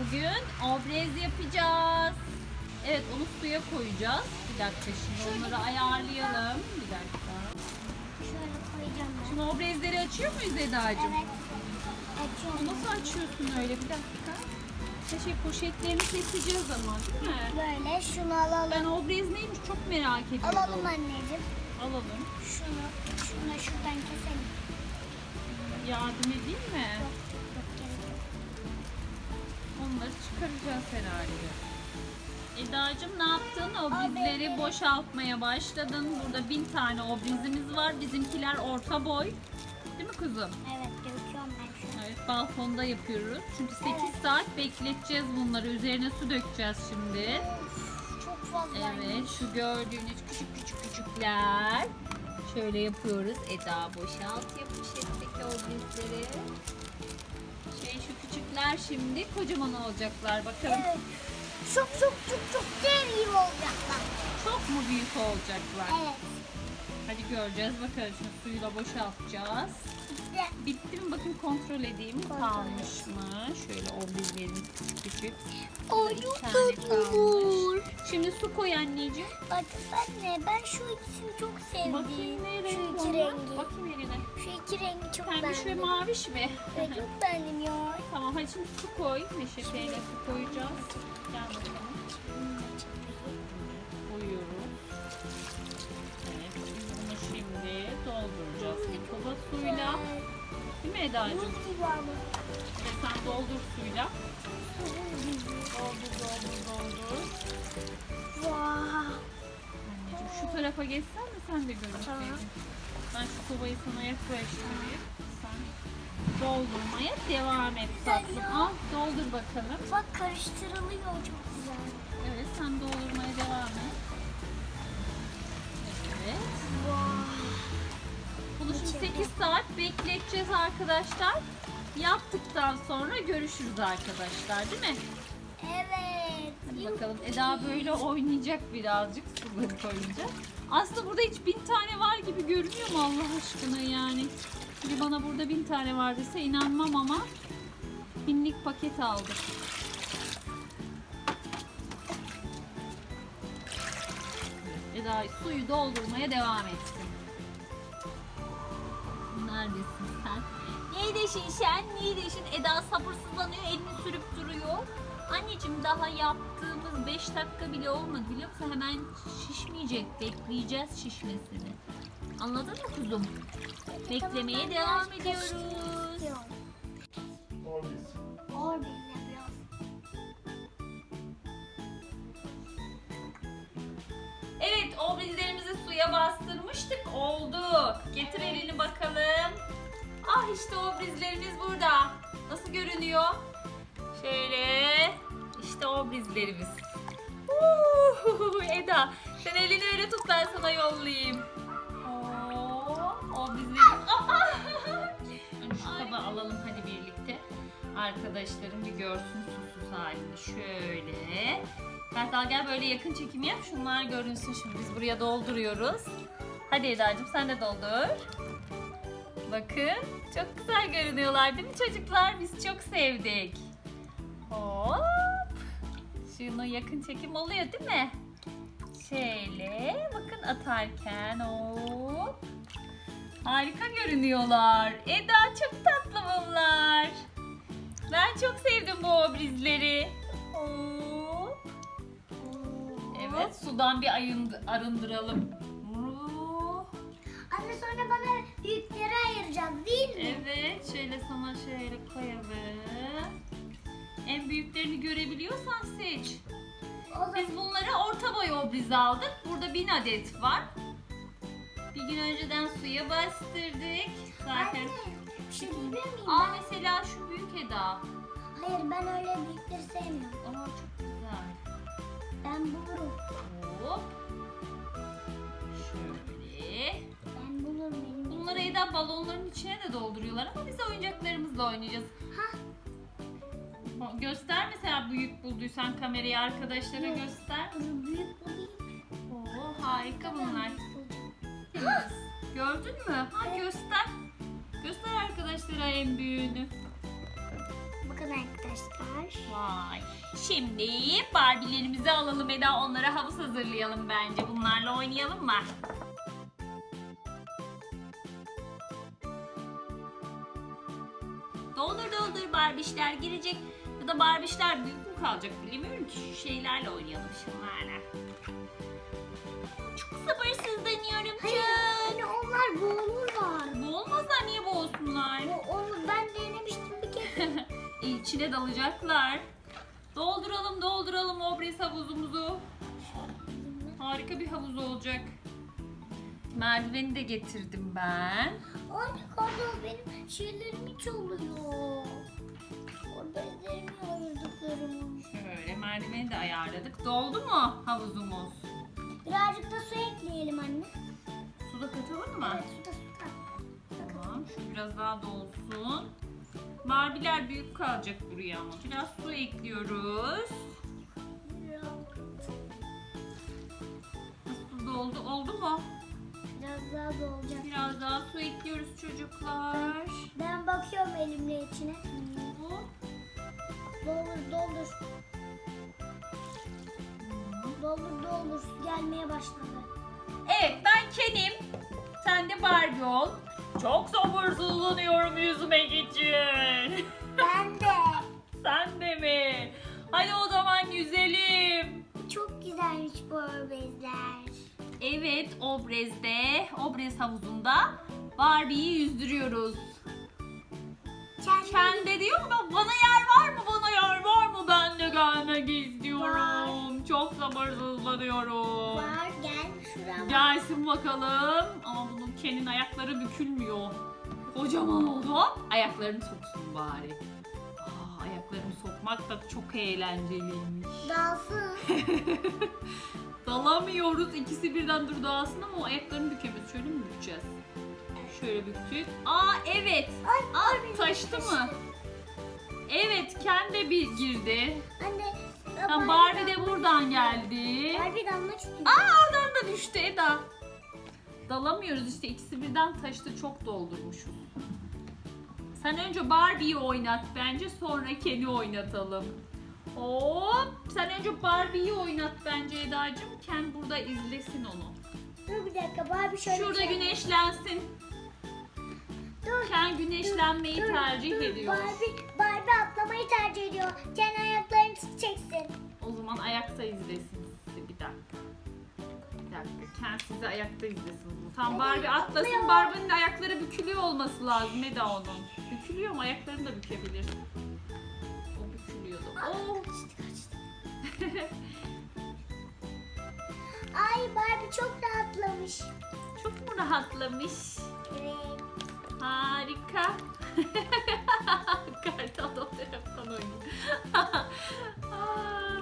Bugün obrez yapacağız. Evet onu suya koyacağız. Bir dakika şimdi onları ayarlayalım. Bir dakika. Şöyle koyacağım ben. Şimdi obrezleri açıyor muyuz Eda'cığım? Evet. Açıyorum. Nasıl açıyorsun öyle bir dakika? Şey poşetlerini keseceğiz ama değil mi? Böyle şunu alalım. Ben obrez neymiş çok merak ediyorum. Alalım anneciğim. Alalım. Şunu, şunu şuradan keselim. Yardım edeyim mi? Yok. Onları çıkaracağız herhalde. Eda'cığım ne yaptın? Obrizleri Obrizleri. boşaltmaya başladın. Burada bin tane obrizimiz var. Bizimkiler orta boy. Değil mi kuzum? Evet, döküyorum ben şunu. Evet balkonda yapıyoruz. Çünkü 8 Evet. saat bekleteceğiz bunları. Üzerine su dökeceğiz şimdi. Of, çok fazla. Evet şu gördüğünüz küçük küçük küçükler. Şöyle yapıyoruz. Eda boşalt yapış ettik obrizleri. Şey küçükler şimdi kocaman olacaklar bakalım. Evet. Çok çok çok çok dev olacaklar. Çok mu büyük olacaklar? Evet. Hadi göreceğiz bakalım şimdi suyla boşaltacağız. Bitti mi bakın kontrol edeyim Kontrol kalmış mı? Şöyle obrizlerimiz küçük küçük. Ay, çok tane tatlı kalmış. olur. Şimdi su koy anneciğim. Bak anne ben şu ikisini çok sevdim. Bakayım ne renk Şu iki onlar? rengi. Bakayım eline. Şu iki rengi çok Pembiş ve beğendim. maviş mi? Evet çok beğendim ya. tamam hadi şimdi su koy. Meşepeyle su koyacağız. Gel bakalım. Dolduracağız. Kova suyla. Değil mi Eda'cığım? Ve sen doldur suyla. Doldur doldur doldur. Anneciğim şu tarafa geçsen de sen de. Tamam. Ben şu kovayı sana yaklaştırayım. Sen doldurmaya devam et tatlım. Al doldur bakalım. Bak karıştırılıyor çok güzel. Evet sen doldurmaya devam et. Evet. Vay. Bunu şimdi İçeride. 8 saat bekleteceğiz arkadaşlar. Yaptıktan sonra görüşürüz arkadaşlar değil mi? Evet. Hadi bakalım Eda böyle oynayacak birazcık suları koyunca. Aslında burada hiç bin tane var gibi görünüyor mu Allah aşkına yani? Biri bana burada bin tane var dese inanmam ama binlik paket aldık. Eda suyu doldurmaya devam etsin. Neredesin sen? Neredesin? Eda sabırsızlanıyor, elini sürüp duruyor. Anneciğim daha yaptığımız 5 dakika bile olmadı biliyor musun? Hemen şişmeyecek. Bekleyeceğiz şişmesini. Anladın mı kuzum? Beklemeye devam ediyoruz. Evet, obrizlerimizi suya bastırmıştık. Oldu. Getir elini bakalım. Ah işte obrizlerimiz burada. Nasıl görünüyor? Şöyle. İşte obrizlerimiz. Uhu, Eda, sen elini öyle tut ben sana yollayayım. Oo, obrizlerimiz. Aa! Önce şu alalım hadi birlikte. Arkadaşlarım bir görsün susuz halini. Şöyle. Kartal gel böyle yakın çekim yap. Şunlar görünsün şimdi. Biz buraya dolduruyoruz. Hadi Eda'cığım sen de doldur. Bakın. Çok güzel görünüyorlar değil mi çocuklar? Biz çok sevdik. Hop. Şunu yakın çekim oluyor değil mi? Şöyle bakın atarken hop. Harika görünüyorlar. Eda çok tatlı bunlar. Ben çok sevdim bu obrizleri. Hop. Evet sudan bir arındıralım. Anne sonra bana büyükleri ayıracağız değil mi? Evet şöyle sana şöyle koyalım. En büyüklerini görebiliyorsan seç. O Biz bunları orta boy obriz aldık. Burada 1000 adet var. Bir gün önceden suya bastırdık. Zaten. Anne, şey diyebilir miyim? Aa ben? mesela şu büyük Eda. Hayır ben öyle büyükleri sevmiyorum. Aa çok güzel. Ben bulurum. Hop. Şöyle. Benim. Bunları Eda balonların içine de dolduruyorlar ama biz oyuncaklarımızla oynayacağız. Ha, Ba- Göster mesela büyük bulduysan kamerayı arkadaşlara Yok. göster. büyük bulayım. Oo harika bunlar. Bulacağım. Gördün mü? Ha göster. Göster arkadaşlara en büyüğünü. Bak Bakın arkadaşlar. Vay. Şimdi Barbie'lerimizi alalım Eda. Onlara havuz hazırlayalım bence. Bunlarla oynayalım mı? Doldur Barbie'ler girecek. Ya da Barbie'ler büyük mü kalacak bilmiyorum ki. Şu şeylerle oynayalım şunlarla. Çok sabırsızlanıyorum Hayır, hani onlar boğulurlar. Bu olmazlar niye boğulsunlar? O- Onu ben denemiştim bir kere. İçine dalacaklar. Dolduralım dolduralım obres havuzumuzu. Harika bir havuz olacak. Merdiveni de getirdim ben. Anne kadın benim şeylerimi çalıyor. O bezlerimi. Şöyle merdiveni de ayarladık. Doldu mu havuzumuz? Birazcık da su ekleyelim anne. Su da katalım mı? Evet, su da su kat. Tamam. Şu biraz daha dolsun. Barbie'ler büyük kalacak buraya ama. Biraz su ekliyoruz. Nasıl doldu? Oldu mu? Biraz daha da olacak. Biraz daha su ekliyoruz çocuklar. Ben bakıyorum elimle içine. Doldur doldur. Doldur doldur. Gelmeye başladı. Evet ben Ken'im. Sen de Barbie ol. Çok sabırsızlanıyorum yüzmek için. Ben de. Sen de mi? Hadi o zaman yüzelim. Çok güzelmiş bu bezler. Evet Obrez'de, Obrez havuzunda Barbie'yi yüzdürüyoruz. Kendi Ken de diyor mu bana yer var mı gelmek istiyorum. Çok sabırsızlanıyorum. var gel şuraya. Gelsin bakalım. Ama bunun Ken'in ayakları bükülmüyor. Kocaman oldu. Ayaklarını soksun bari. Aa, ayaklarını sokmak da çok eğlenceliymiş. Dalsın. Dalamıyoruz. İkisi birden dur dağılsın ama o ayaklarını bükemiyoruz. Şöyle mi bükeceğiz? Şöyle büktük. Aa evet. Ay, Aa taştı mı? Evet Ken de bir girdi. Anne. Ha, Barbie de buradan geldi. Barbie dalmak istiyor. Aa oradan da düştü Eda. Dalamıyoruz işte ikisi birden taştı çok doldurmuşuz. Sen önce Barbie'yi oynat bence sonra Ken'i oynatalım. Hop sen önce Barbie'yi oynat bence Eda'cığım. Ken burada izlesin onu. Dur bir dakika Barbie şöyle. Şurada şey- güneşlensin. Dur. Ken güneşlenmeyi dur, tercih dur. ediyor. Barbie, Barbie atlamayı tercih ediyor. Kendi ayaklarını çeksin. O zaman ayakta izlesin sizi bir dakika. Bir dakika. Ken sizi ayakta izlesin. Tam Barbie atlasın. Barbie'nin de ayakları bükülüyor olması lazım. Eda onun. Bükülüyor mu? Ayaklarını da bükebilir. O bükülüyordu. Oo. Kaçtı. Ay Barbie çok rahatlamış. Çok mu rahatlamış? Evet. Harika. taraftan oynuyor. Aa,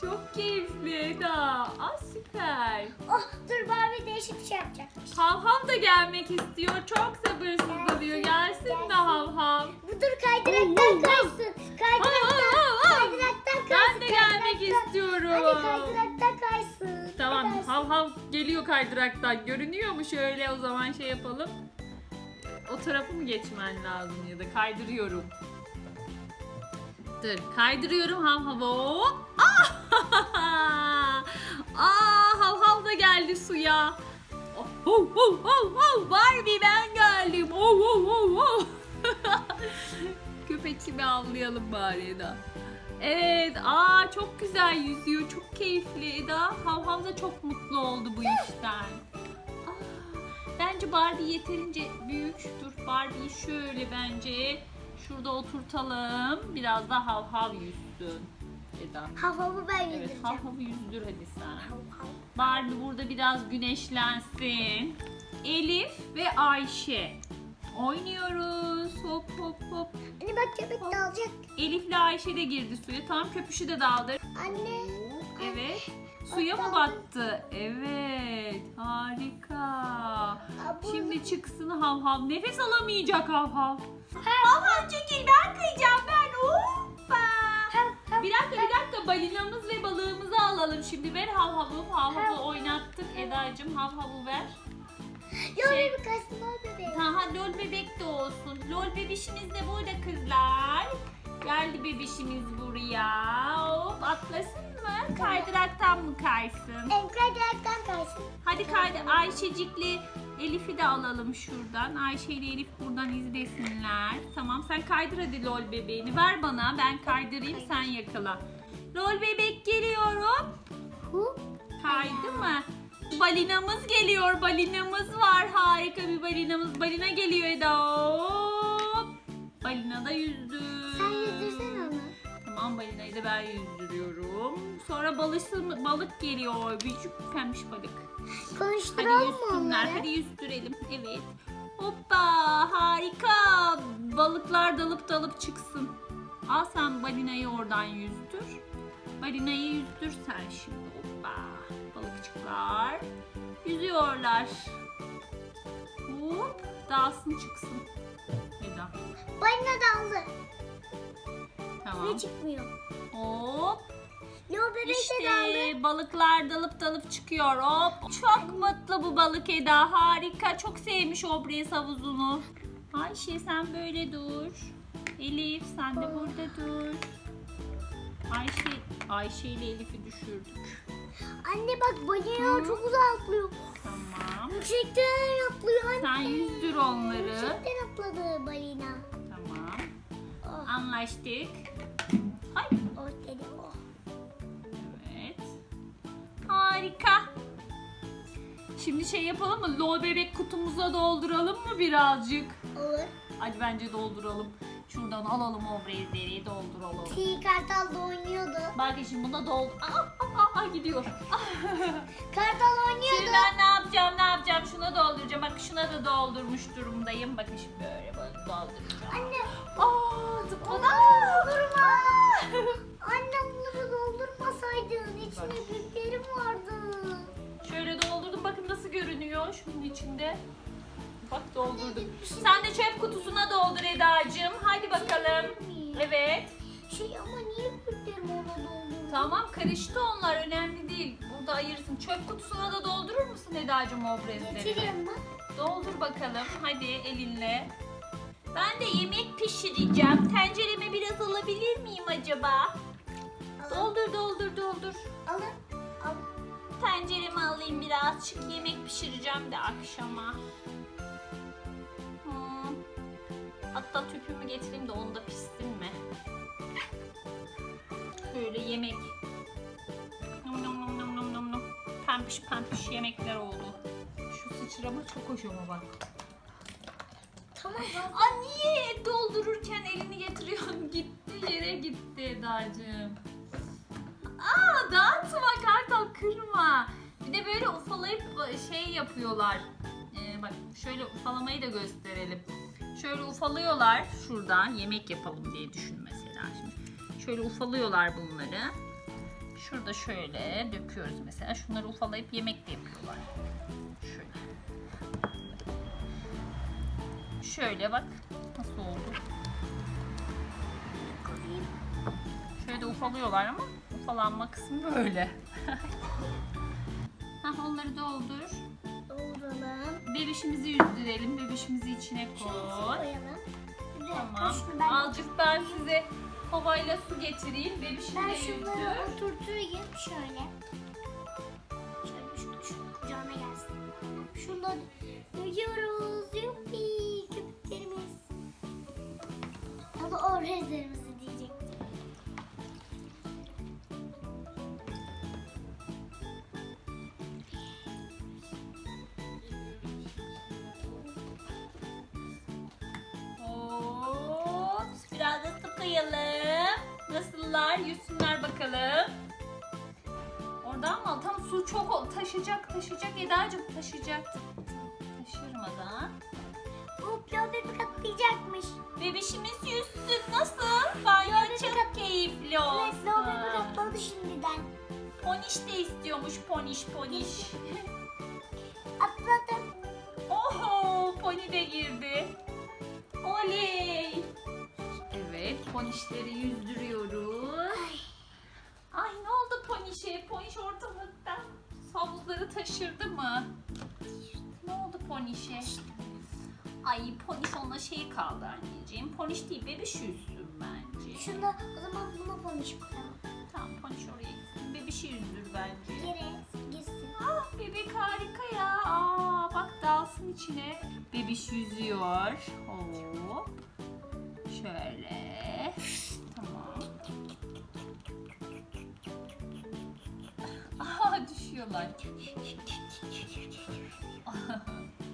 Çok keyifli Eda. Aa, süper. Oh dur Barbie değişik bir şey yapacakmış. Hav Hav da gelmek istiyor. Çok sabırsızlanıyor. Gelsin de gelsin. Hav Hav. Bu dur kaydıraktan kaysın. Kaydıraktan, kaydıraktan kaysın. Ben de gelmek kaydıraktan. istiyorum. Hadi kaydıraktan kaysın. Tamam. Hav Hav geliyor kaydıraktan. Görünüyor mu şöyle o zaman şey yapalım. O tarafı mı geçmen lazım ya da kaydırıyorum. Dur kaydırıyorum Hav Hav. Hop. Ah! Aa, Hav Hav da geldi suya. Oh, oh, oh, oh, oh. Barbie ben geldim. Oh, oh, oh, oh. Köpek avlayalım bari Eda. Evet, aa çok güzel yüzüyor, çok keyifli Eda. Hav Hav da çok mutlu oldu bu işten. Aa, bence Barbie yeterince büyük. Dur Barbie'yi şöyle bence şurada oturtalım. Biraz da Hav Hav yüzsün Eda. Havamı ben Evet, yedireceğim. Hav Hav'ı yüzdür hadi sen. Hav hav. Barbie burada biraz güneşlensin. Elif ve Ayşe. Oynuyoruz. Hop hop hop. Anne bak köpek dalacak. Elif'le Ayşe de girdi suya. Tam köpüşü de daldı. Anne. Evet. Suya mı battı? Evet. Harika. Şimdi çıksın hav hav. Nefes alamayacak hav hav. Hav hav çekil ben kıyacağım ben. Hoppa. Bir dakika bir dakika balinamız ve balığımızı alalım şimdi. Ver hav havu. Hav havu oynattık. Eda'cığım hav havu ver. Yok Şey- bir kaysın o bebeğim. Aha lol bebek de olsun. Lol bebişimiz de burada kızlar. Geldi bebişimiz buraya. Hop atlasın mı? Kaydıraktan mı kaysın? En kaydıraktan kaysın. Hadi kaydı Ayşecikli Elif'i de alalım şuradan. Ayşe ile Elif buradan izlesinler. Tamam sen kaydır hadi lol bebeğini. Ver bana ben kaydırayım sen yakala. Lol bebek geliyorum. Kaydı mı? Balinamız geliyor. Balinamız var. Harika bir balinamız. Balina geliyor Eda. Hop. Balina da yüzdü. Balinayı da ben yüzdürüyorum. Sonra balısı, balık geliyor. Küçük pembiş balık. Hadi Konuşturalım mı yüzsünler. onları? Hadi yüzdürelim. Evet. Hoppa harika. Balıklar dalıp dalıp çıksın. Al sen balinayı oradan yüzdür. Balinayı yüzdür sen şimdi. Hoppa. Balıkçıklar yüzüyorlar. Hop. Dalsın çıksın. Eda. Balina daldı. Tamam. Ne çıkmıyor? Hop. Lo bebek de daldı. İşte balıklar dalıp dalıp çıkıyor. Hop. Çok mutlu bu balık Eda. Harika. Çok sevmiş Obres havuzunu. Ayşe sen böyle dur. Elif sen de burada dur. Ayşe, Ayşe ile Elif'i düşürdük. Anne bak balina çok uzağa atlıyor. Tamam. Yüksekten atlıyor anne. Sen yüzdür onları. Yüksekten atladı balina. Tamam. Oh, Anlaştık. Oh dedi oh. Evet. Harika. Şimdi şey yapalım mı? Lol bebek kutumuza dolduralım mı birazcık? Olur. Hadi bence dolduralım. Şuradan alalım o brezleri dolduralım. T kartal da oynuyordu. Bak şimdi bunda doldu. Aa, aa, aa, gidiyor. Kartal Şimdi oynuyordu. ben ne yapacağım ne yapacağım şuna dolduracağım. Bak şuna da doldurmuş durumdayım. Bakın şimdi böyle böyle dolduracağım. Anne. Aa zıpladı. Doldurma. Anne bunları doldurmasaydın. İçinde büyüklerim vardı. Şöyle doldurdum. Bakın nasıl görünüyor şunun içinde. Bak doldurdum. Sen de çöp kutusuna doldur Eda'cığım. Hadi bakalım. Evet. Şey ama niye büyüklerim ona doldurdu? Tamam karıştı onlar önemli değil. Burada ayırırsın. Çöp kutusuna da doldurur musun Eda'cığım o brezleri? Getiriyorum ben. Doldur bakalım hadi elinle. Ben de yemek pişireceğim. Tencereme biraz alabilir miyim acaba? Alın. Doldur doldur doldur. Alın. Al. Tencereme alayım birazcık. Yemek pişireceğim de akşama. Hatta tüpümü getireyim de onda pişsin mi? Böyle yemek. Nom nom nom nom nom nom nom. Pempiş pempiş yemekler oldu. Şu sıçrama çok hoşuma bak. Tamam. tamam. Aa niye doldururken elini getiriyorsun? Gitti yere gitti Eda'cığım. Aa dağıtma kartal kırma. Bir de böyle ufalayıp şey yapıyorlar. Ee, bak şöyle ufalamayı da gösterelim. Şöyle ufalıyorlar şurada yemek yapalım diye düşün mesela şimdi. Şöyle ufalıyorlar bunları. Şurada şöyle döküyoruz mesela. Şunları ufalayıp yemek de yapıyorlar. Şöyle. Şöyle bak nasıl oldu. Şöyle de ufalıyorlar ama ufalanma kısmı böyle. Hah onları doldur. Dolduralım. Bebişimizi yüzdürelim. Bebişimizi içine koy. koyalım. Tamam. şunu ben, Azıcık ben size kovayla su getireyim. Bebişim ben de şunları yüzdür. oturtayım şöyle. Şöyle Sıkayalım. Nasıllar? Yüzsünler bakalım. Oradan mı? Tam su çok ol- taşıyacak taşıyacak Eda'cığım taşıyacak. Taşırmadan. Hopla bebek atlayacakmış. Bebişimiz yüzsün. Nasıl? Banyo çok keyifli Evet, o bebek olsun. atladı şimdiden. Poniş de istiyormuş poniş poniş. Atladım. Oho poni de girdi. Oley. Ponişleri yüzdürüyoruz. Ay ne oldu ponişe? Poniş ortalıkta havuzları taşırdı mı? Ne oldu ponişe? Ay poniş ona şey kaldı anneciğim. Poniş değil bebiş yüzsün bence. Şunda o zaman buna konuş koyalım. Tamam Poniş oraya gitsin. Bebişi yüzdür bence. Gire girsin. Ah bebek harika ya. Aa bak dalsın içine. Bebiş yüzüyor. Hop. Şöyle. Tamam. Aha düşüyorlar.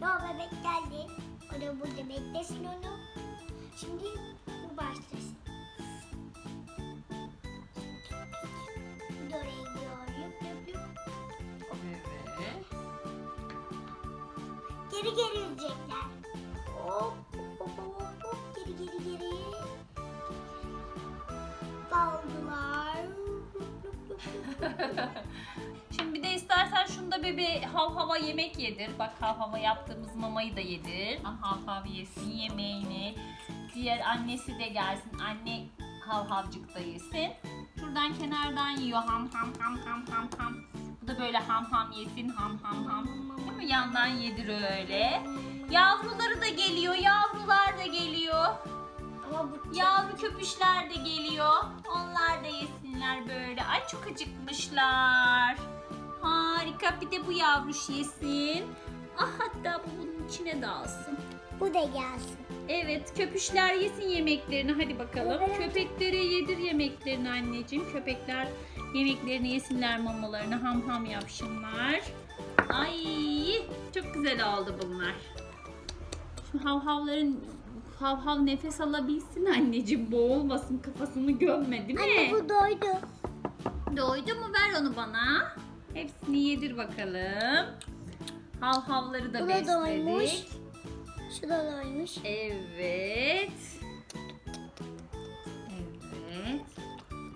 Ya bebek geldi. O da burada beklesin onu. Şimdi bu başlasın. Bu da oraya gidiyor. Lüp lüp lüp. Evet. Geri geri yüzecekler. Bebe hav hava yemek yedir. Bak hav hava yaptığımız mamayı da yedir. Hav hav yesin yemeğini. Diğer annesi de gelsin. Anne hav havcık da yesin. Şuradan kenardan yiyor ham ham ham ham ham ham. Bu da böyle ham ham yesin ham ham ham. Değil mi? Yandan yedir öyle. Yavruları da geliyor. Yavrular da geliyor. Ama bu Yavru köpüşler de geliyor. Onlar da yesinler böyle. Ay çok acıkmışlar. Harika. Bir de bu yavruş yesin. Ah hatta bu bunun içine dalsın. bu da gelsin. Evet köpüşler yesin yemeklerini. Hadi bakalım. Evet. Köpeklere yedir yemeklerini anneciğim. Köpekler yemeklerini yesinler mamalarını ham ham yapsınlar. Ay çok güzel oldu bunlar. Şu havhavların havhav nefes alabilsin anneciğim boğulmasın kafasını gömme değil mi? Anne bu doydu. Doydu mu ver onu bana. Hepsini yedir bakalım. Havhavları da Bu da besledik. doymuş. Şu da doymuş. Evet. Evet.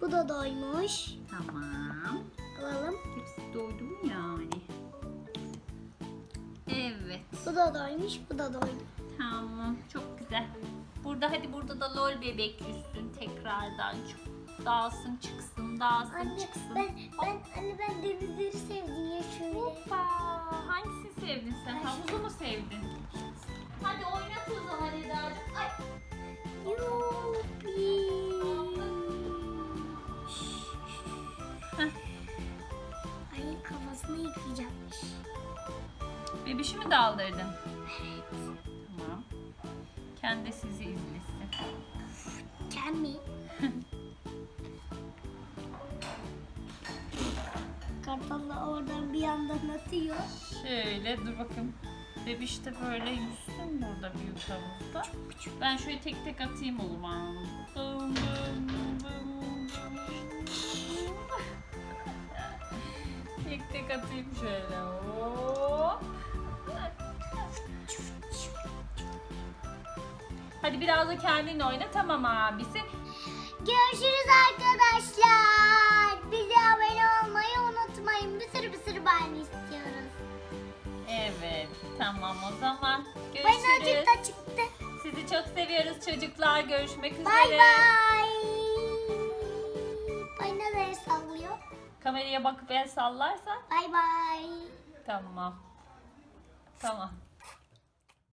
Bu da doymuş. Tamam. Alalım. Hepsi doydu mu yani? Evet. Bu da doymuş. Bu da doydu. Tamam. Çok güzel. Burada hadi burada da lol bebek yüzsün tekrardan. Çok dağılsın çıksın dağılsın Anne çıksın. ben ben anne ben denizleri sevdim ya şöyle. Hoppa. Hangisini sevdin sen? Ben Havuzu mu sevdin? Hadi oynat o zaman Eda'cığım. Ay. Yuppi. Heh. Ay kafasını yıkayacakmış. Bebişi mi daldırdın? Tamam. Kendi sizi izlesin. Ken oradan bir yandan atıyor. Şöyle dur bakın. Bebiş de böyle yüzsün burada büyük havuzda. Ben şöyle tek tek atayım o zaman. Tek tek atayım şöyle. Hop. Hadi biraz da kendin oyna tamam abisi. Görüşürüz arkadaşlar. Tamam o zaman. Ben Görüşürüz. acık da çıktı. Sizi çok seviyoruz çocuklar. Görüşmek üzere. Bay bay. Bay nereye sallıyor? Kameraya bakıp el sallarsan Bay bay. tamam. Tamam.